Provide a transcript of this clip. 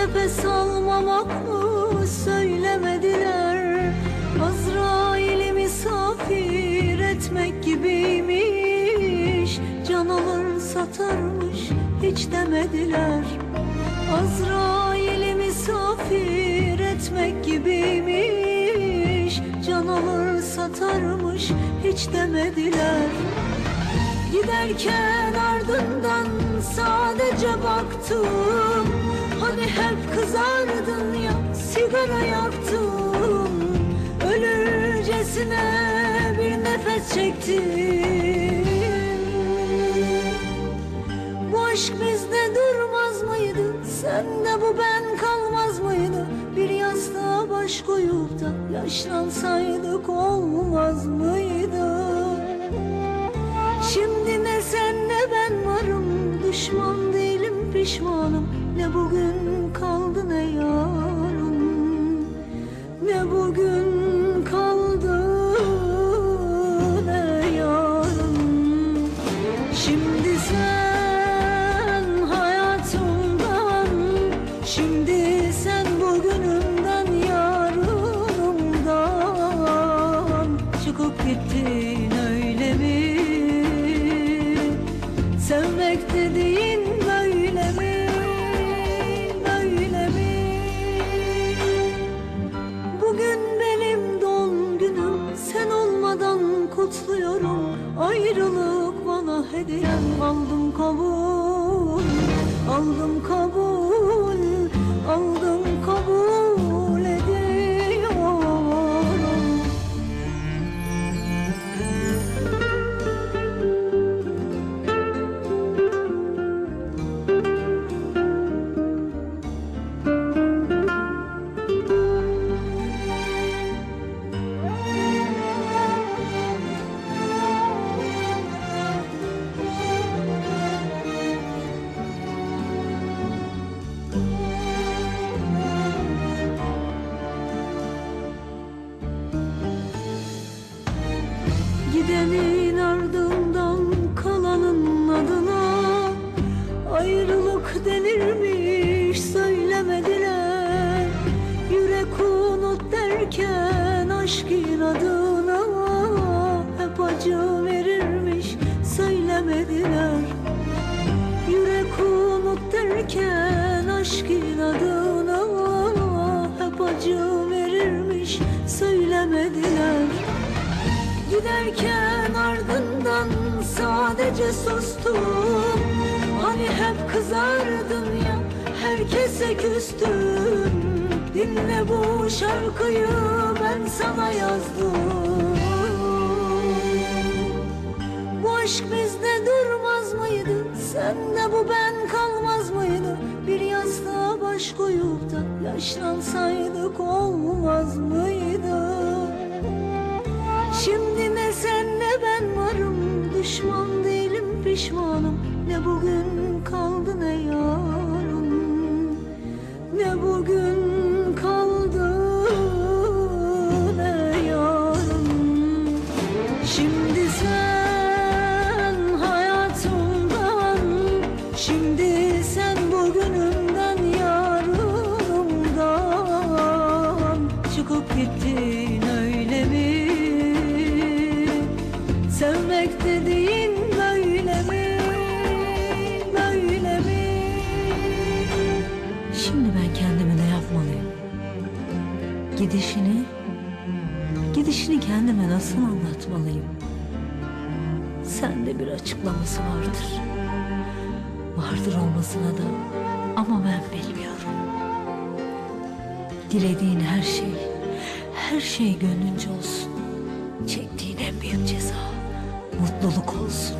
Nefes almamak mı söylemediler? Azrail'i misafir etmek gibiymiş. Can alır satarmış hiç demediler. Azrail'i misafir etmek gibiymiş. Can alır satarmış hiç demediler. Giderken ardından sadece baktım hep kızardın ya sigara yaktım Ölürcesine bir nefes çektim Bu aşk bizde durmaz mıydı? Sende bu ben kalmaz mıydı? Bir yastığa baş koyup da yaşlansaydık olmaz mıydı? Şimdi ne sen ne ben varım Düşman değilim pişmanım Ne bugün ne yarın Ne bugün kaldı ne yarın. Şimdi hediyem Aldım kabul Aldım kabul Aldım Gidenin ardından kalanın adına Ayrılık denirmiş söylemediler. Yürek unut derken aşk inadına Hep acı verirmiş söylemediler. Yürek unut derken aşk inadına Hep acı verirmiş söylemediler Giderken ardından sadece sustum Hani hep kızardın ya herkese küstüm Dinle bu şarkıyı ben sana yazdım Bu aşk bizde durmaz mıydı? Sende bu ben kalmaz mıydı? Bir yastığa baş koyup da yaşlansaydık olmaz mıydı? Düşman değilim pişmanım. Ne bugün kaldı ne yarın. Ne bugün Sevmek dediğin böyle mi? Böyle mi? Şimdi ben kendime ne yapmalıyım? Gidişini, gidişini kendime nasıl anlatmalıyım? Sende bir açıklaması vardır. Vardır olmasına da ama ben bilmiyorum. Dilediğin her şey, her şey gönlünce olsun. Çektiğin en büyük ceza mutluluk olsun.